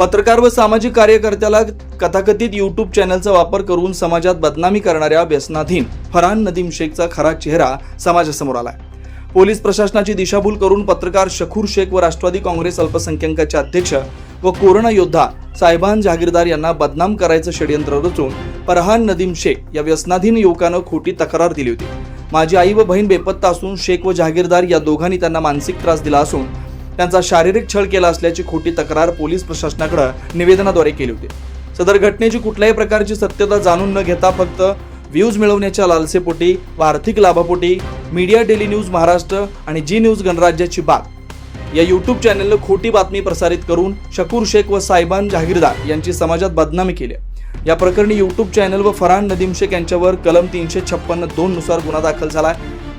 पत्रकार व सामाजिक कार्यकर्त्याला कथाकथित यूट्यूब चॅनलचा वापर करून समाजात बदनामी करणाऱ्या व्यसनाधीन फरहान नदीम शेखचा खरा चेहरा समाजासमोर आलाय. पोलीस प्रशासनाची दिशाभूल करून पत्रकार शखूर शेख व राष्ट्रवादी काँग्रेस अल्पसंख्याकाचे अध्यक्ष व कोरोना योद्धा साहेबान जहागीरदार यांना बदनाम करायचं षडयंत्र रचून फरहान नदीम शेख या व्यसनाधीन युवकानं खोटी तक्रार दिली होती. माझी आई व बहीण बेपत्ता असून शेख व जहागीरदार या दोघांनी त्यांना मानसिक त्रास दिला असून त्यांचा शारीरिक छळ केला असल्याची खोटी तक्रार पोलीस प्रशासनाकडे निवेदनाद्वारे केली होती. सदर घटनेची कुठल्याही प्रकारची सत्यता जाणून न घेता फक्त व्ह्यूज मिळवण्याच्या लालसेपोटी व आर्थिक लाभापोटी मीडिया डेली न्यूज महाराष्ट्र आणि जी न्यूज गणराज्याची बाग या यूट्यूब चॅनेलनं खोटी बातमी प्रसारित करून शकूर शेख व सायबान जहागीरदार यांची समाजात बदनामी केली या प्रकरणी यूट्यूब चॅनल व फरहान नदीम शेख यांच्यावर कलम तीनशे छप्पन्न दोन नुसार गुन्हा दाखल झालाय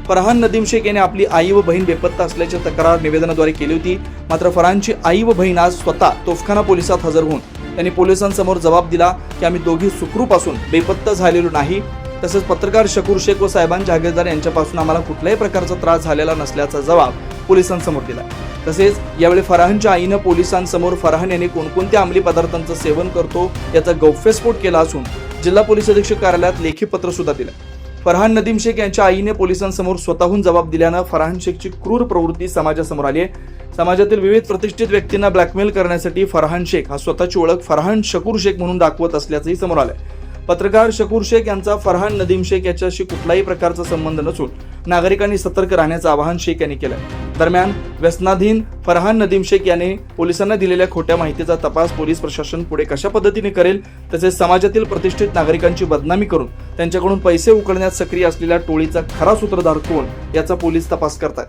फरहान नदीम शेख याने आपली आई व बहीण बेपत्ता असल्याची तक्रार निवेदनाद्वारे केली होती. मात्र फरहानची आई व बहीण आज स्वतः तोफखाना पोलिसात हजर होऊन त्यांनी पोलिसांसमोर जबाब दिला की आम्ही दोघी सुखरूप असून बेपत्ता झालेलो नाही. तसंच पत्रकार शकूर शेख व साहेबान जहागीरदार यांच्यापासून आम्हाला कुठल्याही प्रकारचा त्रास झालेला नसल्याचा जबाब पोलिसांसमोर दिला तसेच यावेळी फरहानच्या आईनं पोलिसांसमोर फरहान यांनी कोणकोणत्या अंमली पदार्थांचं सेवन करतो याचा गौप्यस्फोट केला असून जिल्हा पोलीस अधीक्षक कार्यालयात लेखी पत्र सुद्धा दिलं फरहान नदीम शेख यांच्या आईने पोलिसांसमोर स्वतःहून जबाब दिल्यानं फरहान शेखची क्रूर प्रवृत्ती समाजासमोर आली आहे. समाजातील विविध प्रतिष्ठित व्यक्तींना ब्लॅकमेल करण्यासाठी फरहान शेख हा स्वतःची ओळख फरहान शकूर शेख म्हणून दाखवत असल्याचंही समोर आलंय. पत्रकार शकूर शेख यांचा फरहान नदीम शेख याच्याशी कुठलाही प्रकारचा संबंध नसून नागरिकांनी सतर्क राहण्याचं आवाहन शेख यांनी केलं दरम्यान व्यसनाधीन फरहान नदीम शेख याने पोलिसांना दिलेल्या खोट्या माहितीचा तपास पोलीस प्रशासन पुढे कशा पद्धतीने करेल तसेच समाजातील प्रतिष्ठित नागरिकांची बदनामी करून त्यांच्याकडून पैसे उकळण्यात सक्रिय असलेल्या टोळीचा खरा सूत्रधार कोण याचा पोलीस तपास करतात